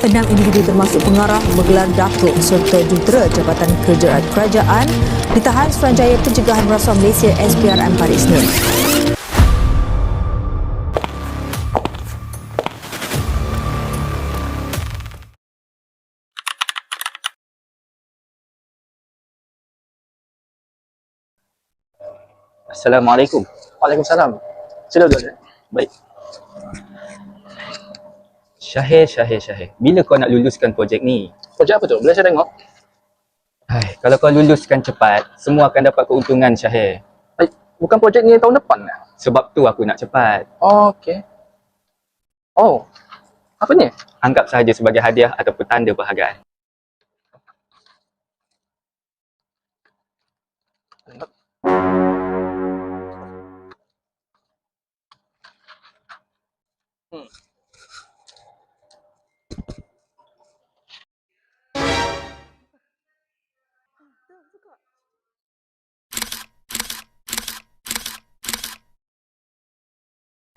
Enam individu termasuk pengarah, bergelar datuk serta jentera Jabatan Kerajaan Kerajaan ditahan Suruhanjaya Pencegahan Rasuah Malaysia SPRM pada Isnin. Assalamualaikum. Waalaikumsalam. Sila duduk. Baik. Syahir, Syahir, Syahir. Bila kau nak luluskan projek ni? Projek apa tu? Boleh saya tengok? Hai, kalau kau luluskan cepat, semua akan dapat keuntungan Syahir. Eh, bukan projek ni tahun depan lah. Sebab tu aku nak cepat. Oh, okey. Oh, apa ni? Anggap sahaja sebagai hadiah ataupun tanda perhargaan.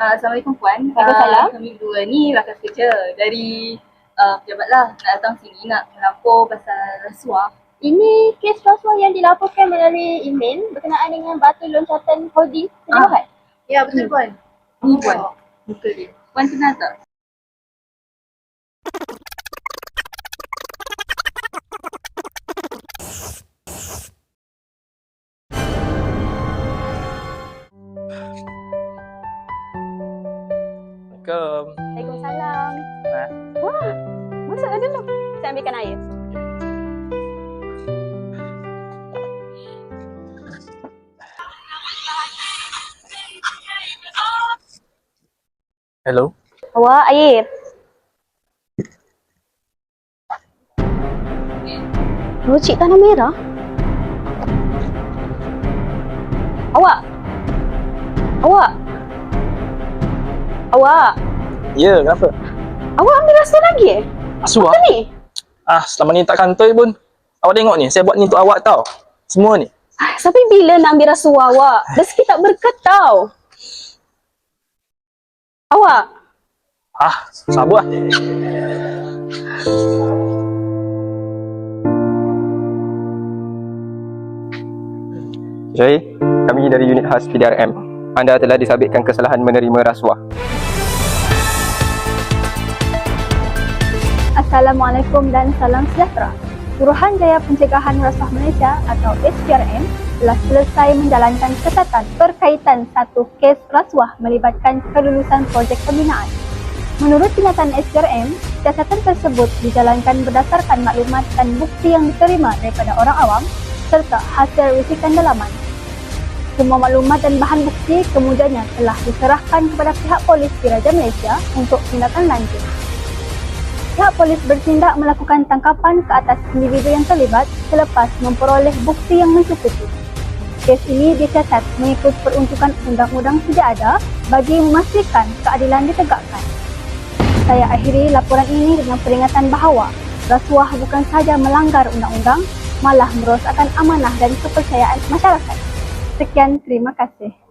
Uh, Assalamualaikum Puan. Waalaikumsalam. Uh, kami dua ni rakan kerja dari uh, pejabat lah nak datang sini nak melapor pasal rasuah. Ini kes rasuah yang dilaporkan melalui email berkenaan dengan batu loncatan holding pejabat. Ya betul Puan. Ni Puan. Muka dia. Puan kenal tak? Assalamualaikum. Waalaikumsalam. Wah, masuk dulu. Saya ambilkan air. Hello. Awak air. Rocik tanah merah? Awak? Awak? Awak? Ya, kenapa? Awak ambil rasa lagi eh? Asuah? Apa ni? Ah, selama ni tak kantoi pun. Awak tengok ni, saya buat ni untuk awak tau. Semua ni. Ah, Sampai bila nak ambil rasuah awak? Rezeki tak berkat tau. Awak? Ah, sabar. Syahir, kami dari unit khas PDRM. Anda telah disabitkan kesalahan menerima rasuah. Assalamualaikum dan salam sejahtera. Suruhanjaya Pencegahan Rasuah Malaysia atau SPRM telah selesai menjalankan catatan berkaitan satu kes rasuah melibatkan kelulusan projek pembinaan. Menurut kenyataan SPRM, catatan tersebut dijalankan berdasarkan maklumat dan bukti yang diterima daripada orang awam serta hasil risikan dalaman. Semua maklumat dan bahan bukti kemudiannya telah diserahkan kepada pihak polis Diraja Malaysia untuk tindakan lanjut. Pihak polis bertindak melakukan tangkapan ke atas individu yang terlibat selepas memperoleh bukti yang mencukupi. Kes ini disiasat mengikut peruntukan undang-undang sedia ada bagi memastikan keadilan ditegakkan. Saya akhiri laporan ini dengan peringatan bahawa rasuah bukan sahaja melanggar undang-undang, malah merosakkan amanah dan kepercayaan masyarakat. Sekian, terima kasih.